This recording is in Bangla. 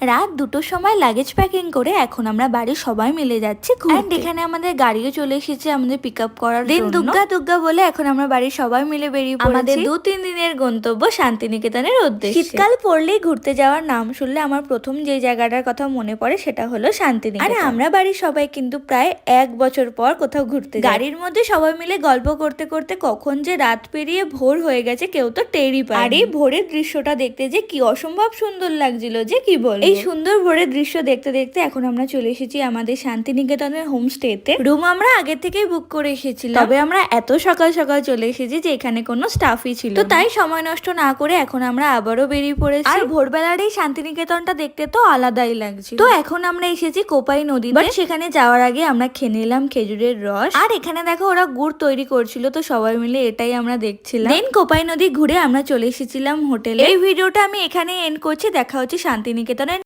রাত দুটোর সময় লাগেজ প্যাকিং করে এখন আমরা বাড়ির সবাই মিলে যাচ্ছি এখানে আমাদের গাড়িও চলে এসেছে আমাদের পিক আপ করার দিন দুগ্গা দুগ্গা বলে এখন আমরা বাড়ির সবাই মিলে বেরিয়ে পড়েছি আমাদের দু তিন দিনের গন্তব্য শান্তিনিকেতনের উদ্দেশ্যে। শীতকাল পড়লেই ঘুরতে যাওয়ার নাম শুনলে আমার প্রথম যে জায়গাটার কথা মনে পড়ে সেটা হলো শান্তিনিকেতন। আর আমরা বাড়ির সবাই কিন্তু প্রায় এক বছর পর কোথাও ঘুরতে গাড়ির মধ্যে সবাই মিলে গল্প করতে করতে কখন যে রাত পেরিয়ে ভোর হয়ে গেছে কেউ তো টেরই পায় আর এই ভোরের দৃশ্যটা দেখতে যে কি অসম্ভব সুন্দর লাগছিল যে কি বল এই সুন্দর ভোরের দৃশ্য দেখতে দেখতে এখন আমরা চলে এসেছি আমাদের শান্তিনিকেতনের হোমস্টেতে। রুম আমরা আগে থেকেই বুক করে এসেছিলাম। তবে আমরা এত সকাল সকাল চলে এসেছি যে এখানে কোনো স্টাফই ছিল তো তাই সময় নষ্ট না করে এখন আমরা আবারও বেরিয়ে পড়েছি। আর ভোরবেলার এই শান্তিনিকেতনটা দেখতে তো আলাদাই লাগছে তো এখন আমরা এসেছি কোপাই নদী বাট সেখানে যাওয়ার আগে আমরা খেয়ে নিলাম খেজুরের রস। আর এখানে দেখো ওরা গুড় তৈরি করছিল, তো সবাই মিলে এটাই আমরা দেখছিলাম। দেন কোপাই নদী ঘুরে আমরা চলে এসেছিলাম হোটেলে। এই ভিডিওটা আমি এখানে এন্ড করছি। দেখা হচ্ছে শান্তিনিকেতনের